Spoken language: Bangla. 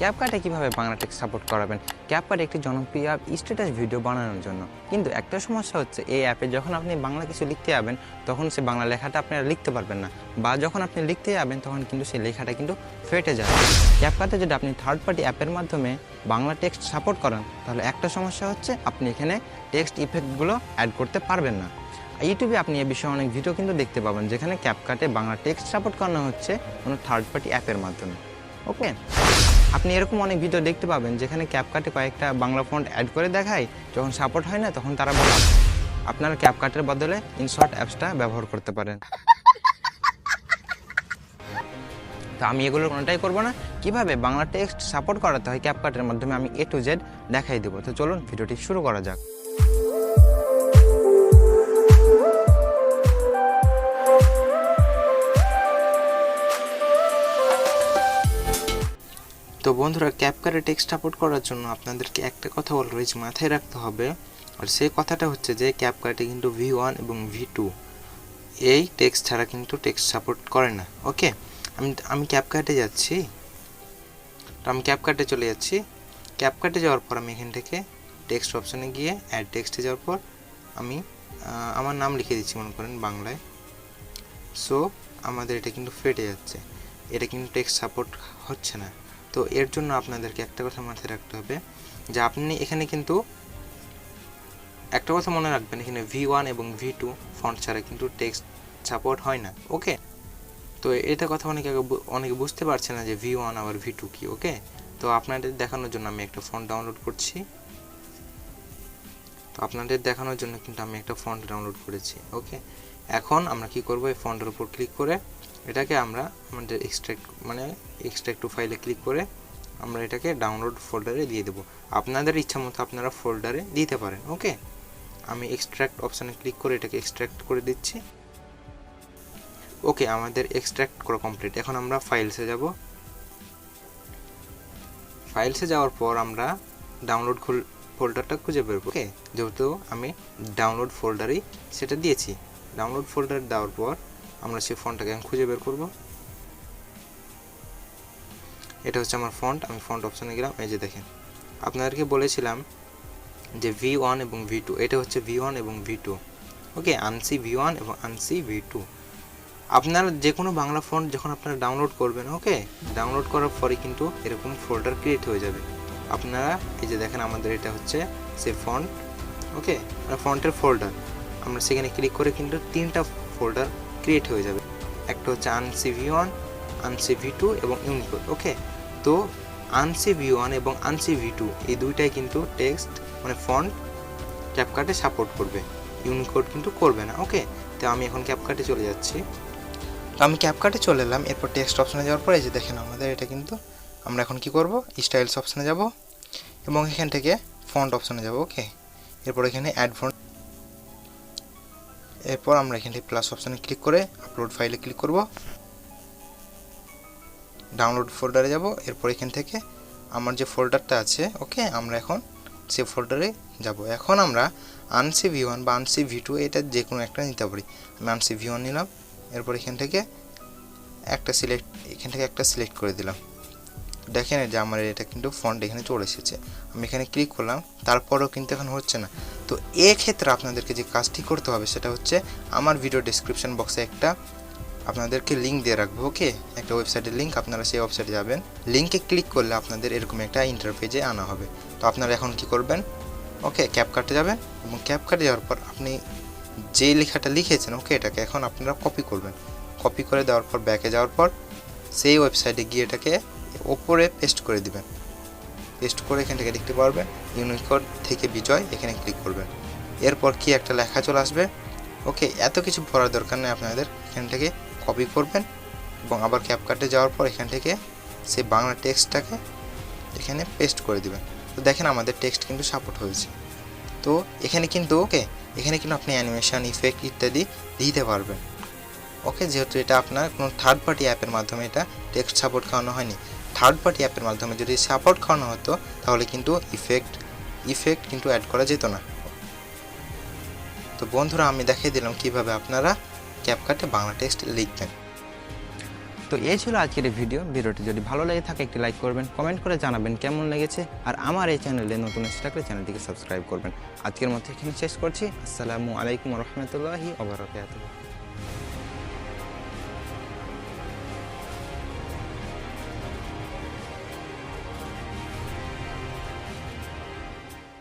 ক্যাপকাটে কীভাবে বাংলা টেক্সট সাপোর্ট করাবেন? ক্যাপকাট একটি জনপ্রিয় অ্যাপ স্ট্যাটাস ভিডিও বানানোর জন্য। কিন্তু একটা সমস্যা হচ্ছে, এই অ্যাপে যখন আপনি বাংলা কিছু লিখতে যাবেন, তখন সে বাংলা লেখাটা আপনারা লিখতে পারবেন না। বা যখন আপনি লিখতে যাবেন, তখন কিন্তু সেই লেখাটা কিন্তু ফেটে যাবে। ক্যাপকাটে যদি আপনি থার্ড পার্টি অ্যাপের মাধ্যমে বাংলা টেক্সট সাপোর্ট করেন, তাহলে একটা সমস্যা হচ্ছে, আপনি এখানে টেক্সট ইফেক্টগুলো অ্যাড করতে পারবেন না। ইউটিউবে আপনি এ বিষয়ে অনেক ভিডিও কিন্তু দেখতে পাবেন, যেখানে ক্যাপকাটে বাংলা টেক্সট সাপোর্ট করানো হচ্ছে কোনো থার্ড পার্টি অ্যাপের মাধ্যমে। ওকে আপনি এরকম অনেক ভিডিও দেখতে পাবেন, যেখানে ক্যাপকাটে কয়েকটা বাংলা ফন্ট অ্যাড করে দেখায়, যখন সাপোর্ট হয় না, তখন তারা বলে, আপনারা ক্যাপকাটের বদলে ইনশর্ট অ্যাপসটা ব্যবহার করতে পারেন। তো আমি এগুলোর কোনোটাই করব না। কীভাবে বাংলা টেক্সট সাপোর্ট করাতে হয় ক্যাপকাটের মাধ্যমে আমি এ টু জেড দেখাই দেবো। তো চলুন ভিডিওটি শুরু করা যাক। তো বন্ধুরা ক্যাপকারে টেক্সট সাপোর্ট করার জন্য আপনাদেরকে একটা কথা অলওয়েজ মাথায় রাখতে হবে। আর সেই কথাটা হচ্ছে যে ক্যাপকাটে কিন্তু ভি ওয়ান এবং ভি টু এই টেক্সট ছাড়া কিন্তু টেক্সট সাপোর্ট করে না। ওকে আমি আমি ক্যাপকাটে যাচ্ছি। তো আমি ক্যাপকাটে চলে যাচ্ছি। ক্যাপকাটে যাওয়ার পর আমি এখান থেকে টেক্সট অপশানে গিয়ে অ্যাড টেক্সটে যাওয়ার পর আমি আমার নাম লিখে দিচ্ছি মনে করেন বাংলায়। সো আমাদের এটা কিন্তু ফেটে যাচ্ছে। এটা কিন্তু টেক্সট সাপোর্ট হচ্ছে না। তো এর জন্য আপনাদেরকে একটা কথা মাথায় রাখতে হবে যে আপনি এখানে কিন্তু একটা কথা মনে রাখবেন, এখানে ভি ওয়ান এবং ভি টু ফন্ট ছাড়া কিন্তু টেক্সট সাপোর্ট হয় না ওকে তো এটা কথা অনেকে অনেকে বুঝতে পারছে না যে ভি ওয়ান আবার ভি টু কি ওকে তো আপনাদের দেখানোর জন্য আমি একটা ফন্ট ডাউনলোড করছি। তো আপনাদের দেখানোর জন্য কিন্তু আমি একটা ফন্ট ডাউনলোড করেছি ওকে এখন আমরা কি করব? এই ফন্টের উপর ক্লিক করে এটাকে আমরা আমাদের এক্সট্রাক্ট মানে এক্সট্রাক্ট টু ফাইলে ক্লিক করে আমরা এটাকে ডাউনলোড ফোল্ডারে দিয়ে দেবো। আপনাদের ইচ্ছা মতো আপনারা ফোল্ডারে দিতে পারেন ওকে আমি এক্সট্রাক্ট অপশানে ক্লিক করে এটাকে এক্সট্রাক্ট করে দিচ্ছি। ওকে আমাদের এক্সট্রাক্ট করা কমপ্লিট এখন আমরা ফাইলসে যাব। ফাইলসে যাওয়ার পর আমরা ডাউনলোড ফোল্ডারটা খুঁজে বের ওকে যেহেতু আমি ডাউনলোড ফোল্ডারেই সেটা দিয়েছি। ডাউনলোড ফোল্ডার দেওয়ার পর আমরা সেই ফন্টটাকে এখন খুঁজে বের করব। এটা হচ্ছে আমার ফন্ট, আমি ফন্ট অপশানে গেলাম, এই যে দেখেন। আপনাদেরকে বলেছিলাম যে ভি ওয়ান এবং ভি টু এটা হচ্ছে ভি ওয়ান এবং V two okay ANSI V one এবং আনসি ভি টু আপনার যে কোনো বাংলা ফন্ট যখন আপনারা ডাউনলোড করবেন, ওকে ডাউনলোড করার পরে কিন্তু এরকম ফোল্ডার ক্রিয়েট হয়ে যাবে। আপনারা, এই যে দেখেন আমাদের এটা হচ্ছে সে ফন্ট, ওকে ফন্টের ফোল্ডার আমরা সেখানে ক্লিক করে কিন্তু তিনটা ফোল্ডার ক্রিয়েট হয়ে যাবে। একটা হচ্ছে ANSI V one ANSI V two এবং ইউনিকোড, ওকে? তো আনসি ভি ওয়ান এবং আনসি ভি টু এই দুইটাই কিন্তু টেক্সট মানে ফন্ট ক্যাপকাটে সাপোর্ট করবে। ইউনিকোড কিন্তু করবে না, ওকে? তো আমি এখন ক্যাপকাটে চলে যাচ্ছি। তো আমি ক্যাপকাটে চলে এলাম, এরপর টেক্সট অপশানে যাওয়ার পরে যে দেখেন আমাদের এটা কিন্তু আমরা এখন কি করব? স্টাইলস অপশানে যাব এবং এখান থেকে ফন্ট অপশানে যাব, ওকে? এরপর এখানে অ্যাড ফন্ট এরপর আমরা এখান প্লাস অপশানে ক্লিক করে আপলোড ফাইলে ক্লিক করব। ডাউনলোড ফোল্ডারে যাব। এরপর এখান থেকে আমার যে ফোল্ডারটা আছে ওকে আমরা এখন সে ফোল্ডারে যাব। এখন আমরা আনসি ভি ওয়ান বা আনসি ভি টু এটা যে কোনো একটা নিতে পারি। আমি আনসি ভি ওয়ান নিলাম। এরপর এখান থেকে একটা সিলেক্ট এখান থেকে একটা সিলেক্ট করে দিলাম। দেখেন যে আমার এটা কিন্তু ফন্ট এখানে চলে এসেছে। আমি এখানে ক্লিক করলাম, তারপরেও কিন্তু এখন হচ্ছে না। তো এক্ষেত্রে আপনাদেরকে যে কাজটি করতে হবে সেটা হচ্ছে আমার ভিডিও ডিসক্রিপশন বক্সে একটা আপনাদেরকে লিঙ্ক দিয়ে রাখব ওকে একটা ওয়েবসাইটের লিঙ্ক আপনারা সেই ওয়েবসাইটে যাবেন। লিঙ্কে ক্লিক করলে আপনাদের এরকম একটা ইন্টারপেজে আনা হবে। তো আপনারা এখন কি করবেন? ওকে ক্যাপকাটে যাবেন এবং ক্যাপকাটে যাওয়ার পর আপনি যে লেখাটা লিখেছেন ওকে এটাকে এখন আপনারা কপি করবেন। কপি করে দেওয়ার পর ব্যাকে যাওয়ার পর, সেই ওয়েবসাইটে গিয়ে এটাকে ওপরে পেস্ট করে দিবেন। পেস্ট করে এখান থেকে দেখতে পারবেন ইউনিকোড থেকে বিজয় এখানে ক্লিক করবেন এরপর কি একটা লেখা চলে আসবে? ওকে, এত কিছু পড়ার দরকার নেই আপনাদের। এখান থেকে কপি করবেন এবং আবার ক্যাপকাটে যাওয়ার পর এখান থেকে সেই বাংলা টেক্সটটাকে এখানে পেস্ট করে দিবেন। তো দেখেন আমাদের টেক্সট কিন্তু সাপোর্ট হয়েছে। তো এখানে কিন্তু, ওকে, এখানে কিন্তু আপনি অ্যানিমেশন ইফেক্ট ইত্যাদি দিতে পারবেন। ওকে, যেহেতু এটা আপনার কোনো থার্ড পার্টি অ্যাপের মাধ্যমে এটা টেক্সট সাপোর্ট খাওয়ানো হয়নি থার্ড পার্টি অ্যাপের মাধ্যমে যদি সাপোর্ট খাওয়ানো হতো, তাহলে কিন্তু ইফেক্ট ইফেক্ট কিন্তু অ্যাড করা যেত না। তো বন্ধুরা, আমি দেখিয়ে দিলাম কীভাবে আপনারা ক্যাপকাটে বাংলা টেক্সট লিখবেন। তো এই ছিল আজকের ভিডিও ভিডিওটি যদি ভালো লেগে থাকে, একটি লাইক করবেন কমেন্ট করে জানাবেন কেমন লেগেছে, আর আমার এই চ্যানেলে নতুন এসে চ্যানেলটিকে সাবস্ক্রাইব করবেন। আজকের মতো এখানে শেষ করছি। আসসালামু আলাইকুম রহমতুল্লাহি ওবরাকাতুহু